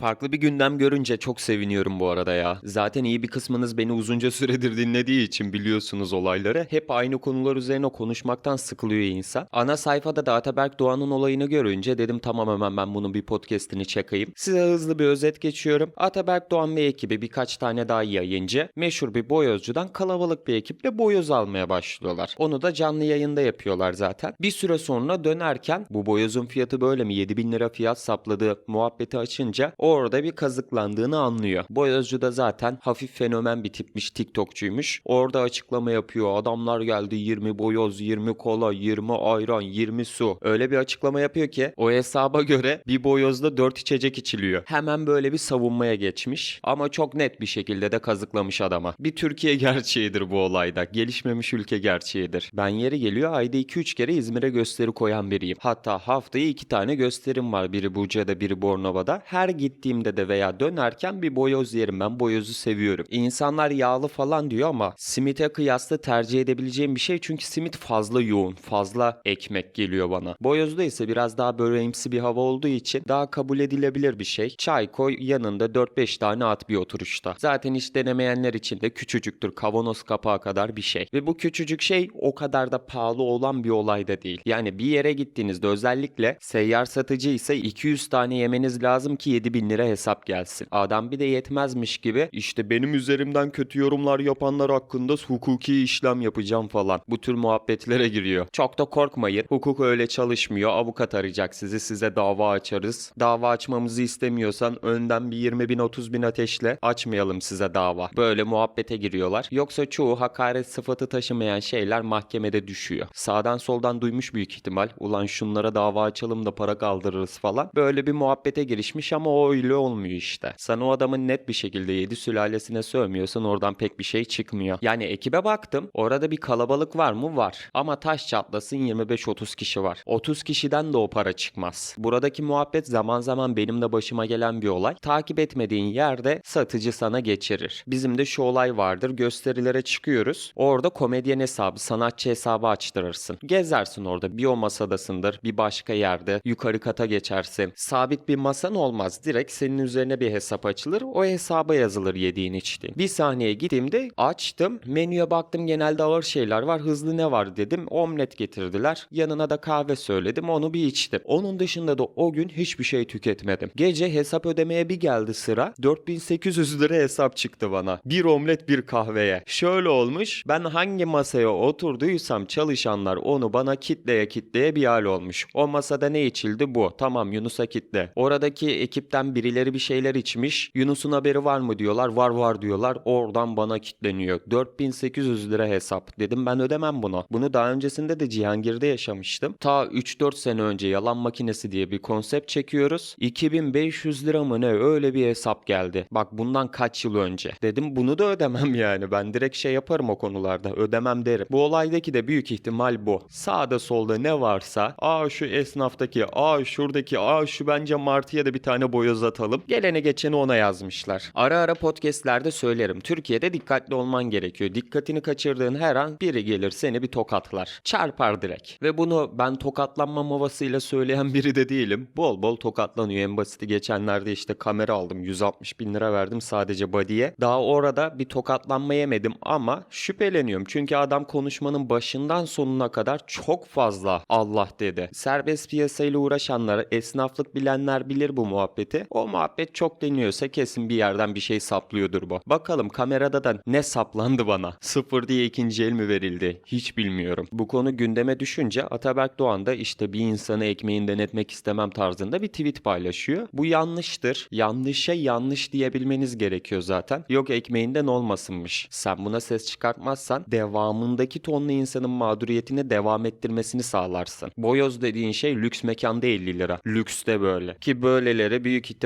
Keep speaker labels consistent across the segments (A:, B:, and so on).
A: Farklı bir gündem görünce çok seviniyorum bu arada ya. Zaten iyi bir kısmınız beni uzunca süredir dinlediği için biliyorsunuz olayları. Hep aynı konular üzerine konuşmaktan sıkılıyor insan. Ana sayfada da Ataberk Doğan'ın olayını görünce dedim tamam hemen ben bunun bir podcastini çekeyim. Size hızlı bir özet geçiyorum. Ataberk Doğan ve ekibi birkaç tane daha yayıncı meşhur bir boyozcudan kalabalık bir ekiple boyoz almaya başlıyorlar. Onu da canlı yayında yapıyorlar zaten. Bir süre sonra dönerken bu boyozun fiyatı böyle mi 7000 lira fiyat sapladığı muhabbeti açınca orada bir kazıklandığını anlıyor. Boyozcu da zaten hafif fenomen bir tipmiş TikTokçuymuş. Orada açıklama yapıyor. Adamlar geldi 20 boyoz, 20 kola, 20 ayran, 20 su. Öyle bir açıklama yapıyor ki o hesaba göre bir boyozda 4 içecek içiliyor. Hemen böyle bir savunmaya geçmiş. Ama çok net bir şekilde de kazıklamış adama. Bir Türkiye gerçeğidir bu olayda. Gelişmemiş ülke gerçeğidir. Ben yeri geliyor ayda 2-3 kere İzmir'e gösteri koyan biriyim. Hatta haftaya 2 tane gösterim var. Biri Buca'da biri Bornova'da. Her gittiğimde de veya dönerken bir boyoz yerim. Ben boyozu seviyorum. İnsanlar yağlı falan diyor ama simite kıyasla tercih edebileceğim bir şey. Çünkü simit fazla yoğun. Fazla ekmek geliyor bana. Boyozda ise biraz daha böreğimsi bir hava olduğu için daha kabul edilebilir bir şey. Çay koy yanında 4-5 tane at bir oturuşta. Zaten hiç denemeyenler için de küçücüktür. Kavanoz kapağı kadar bir şey. Ve bu küçücük şey o kadar da pahalı olan bir olay da değil. Yani bir yere gittiğinizde özellikle seyyar satıcı ise 200 tane yemeniz lazım ki 7000 lira hesap gelsin. Adam bir de yetmezmiş gibi işte benim üzerimden kötü yorumlar yapanlar hakkında hukuki işlem yapacağım falan. Bu tür muhabbetlere giriyor. Çok da korkmayın. Hukuk öyle çalışmıyor. Avukat arayacak sizi. Size dava açarız. Dava açmamızı istemiyorsan önden bir 20 bin 30 bin ateşle açmayalım size dava. Böyle muhabbete giriyorlar. Yoksa çoğu hakaret sıfatı taşımayan şeyler mahkemede düşüyor. Sağdan soldan duymuş büyük ihtimal. Ulan şunlara dava açalım da para kaldırırız falan. Böyle bir muhabbete girişmiş ama o öyle olmuyor işte. Sana o adamın net bir şekilde yedi sülalesine sövmüyorsan oradan pek bir şey çıkmıyor. Yani ekibe baktım. Orada bir kalabalık var mı? Var. Ama taş çatlasın 25-30 kişi var. 30 kişiden de o para çıkmaz. Buradaki muhabbet zaman zaman benim de başıma gelen bir olay. Takip etmediğin yerde satıcı sana geçirir. Bizim de şu olay vardır. Gösterilere çıkıyoruz. Orada komedyen hesabı, sanatçı hesabı açtırırsın. Gezersin orada. Bir o masadasındır, bir başka yerde. Yukarı kata geçersin. Sabit bir masan olmaz. Direkt senin üzerine bir hesap açılır. O hesaba yazılır yediğin içtiğin. Bir sahneye gittiğimde açtım. Menüye baktım genelde ağır şeyler var. Hızlı ne var dedim. Omlet getirdiler. Yanına da kahve söyledim. Onu bir içtim. Onun dışında da o gün hiçbir şey tüketmedim. Gece hesap ödemeye bir geldi sıra. 4800 lira hesap çıktı bana. Bir omlet bir kahveye. Şöyle olmuş. Ben hangi masaya oturduysam çalışanlar onu bana kitleye kitleye bir hal olmuş. O masada ne içildi bu. Tamam Yunus'a kitle. Oradaki ekipten birileri bir şeyler içmiş. Yunus'un haberi var mı diyorlar. Var var diyorlar. Oradan bana kitleniyor. 4800 lira hesap. Dedim ben ödemem bunu. Bunu daha öncesinde de Cihangir'de yaşamıştım. Ta 3-4 sene önce yalan makinesi diye bir konsept çekiyoruz. 2500 lira mı ne öyle bir hesap geldi. Bak bundan kaç yıl önce. Dedim bunu da ödemem yani. Ben direkt şey yaparım o konularda. Ödemem derim. Bu olaydaki de büyük ihtimal bu. Sağda solda ne varsa aa şu esnaftaki aa şuradaki aa şu bence Martı'ya da bir tane boyoz atalım. Gelene geçeni ona yazmışlar. Ara ara podcastlerde söylerim. Türkiye'de dikkatli olman gerekiyor. Dikkatini kaçırdığın her an biri gelir seni bir tokatlar. Çarpar direkt. Ve bunu ben tokatlanma havasıyla söyleyen biri de değilim. Bol bol tokatlanıyor. En basiti geçenlerde işte kamera aldım. 160 bin lira verdim sadece body'ye. Daha orada bir tokatlanma yemedim ama şüpheleniyorum. Çünkü adam konuşmanın başından sonuna kadar çok fazla Allah dedi. Serbest piyasayla uğraşanlar, esnaflık bilenler bilir bu muhabbeti. O muhabbet çok deniyorsa kesin bir yerden bir şey saplıyordur bu. Bakalım kamerada da ne saplandı bana? Sıfır diye ikinci el mi verildi? Hiç bilmiyorum. Bu konu gündeme düşünce Ataberk Doğan da işte bir insanı ekmeğinden etmek istemem tarzında bir tweet paylaşıyor. Bu yanlıştır. Yanlışa yanlış diyebilmeniz gerekiyor zaten. Yok ekmeğinden olmasınmış. Sen buna ses çıkartmazsan devamındaki tonlu insanın mağduriyetini devam ettirmesini sağlarsın. Boyoz dediğin şey lüks mekanda 50 lira. Lükste böyle. Ki böyleleri büyük ihtimalle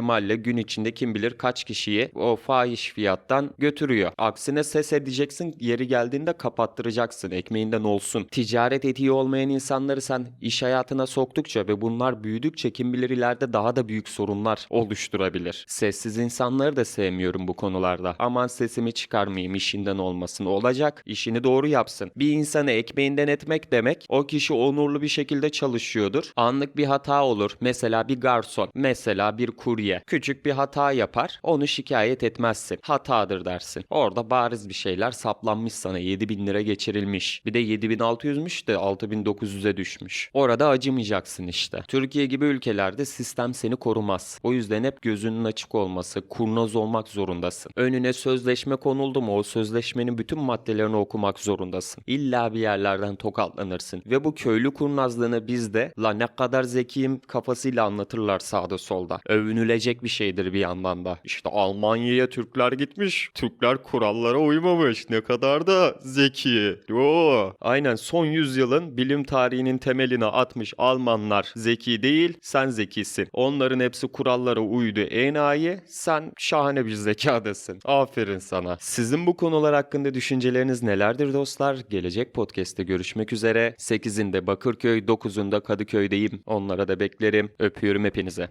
A: gün içinde kim bilir kaç kişiyi o fahiş fiyattan götürüyor. Aksine ses edeceksin yeri geldiğinde kapattıracaksın ekmeğinden olsun. Ticaret etiği olmayan insanları sen iş hayatına soktukça ve bunlar büyüdükçe kim bilir ileride daha da büyük sorunlar oluşturabilir. Sessiz insanları da sevmiyorum bu konularda. Aman sesimi çıkarmayayım işinden olmasın. Olacak işini doğru yapsın. Bir insanı ekmeğinden etmek demek o kişi onurlu bir şekilde çalışıyordur. Anlık bir hata olur. Mesela bir garson, mesela bir kurye ye. Küçük bir hata yapar, onu şikayet etmezsin. Hatadır dersin. Orada bariz bir şeyler saplanmış sana. 7000 lira geçirilmiş. Bir de 7600'müş de 6900'e düşmüş. Orada acımayacaksın işte. Türkiye gibi ülkelerde sistem seni korumaz. O yüzden hep gözünün açık olması, kurnaz olmak zorundasın. Önüne sözleşme konuldu mu o sözleşmenin bütün maddelerini okumak zorundasın. İlla bir yerlerden tokatlanırsın. Ve bu köylü kurnazlığını bizde la ne kadar zekiyim kafasıyla anlatırlar sağda solda. Övünülecek bir şeydir bir yandan da. İşte Almanya'ya Türkler gitmiş. Türkler kurallara uymamış. Ne kadar da zeki. Yo. Aynen son yüzyılın bilim tarihinin temelini atmış Almanlar zeki değil, sen zekisin. Onların hepsi kurallara uydu enayi, sen şahane bir zekadasın. Aferin sana. Sizin bu konular hakkında düşünceleriniz nelerdir dostlar? Gelecek podcast'te görüşmek üzere. 8'inde Bakırköy, 9'unda Kadıköy'deyim. Onlara da beklerim. Öpüyorum hepinize.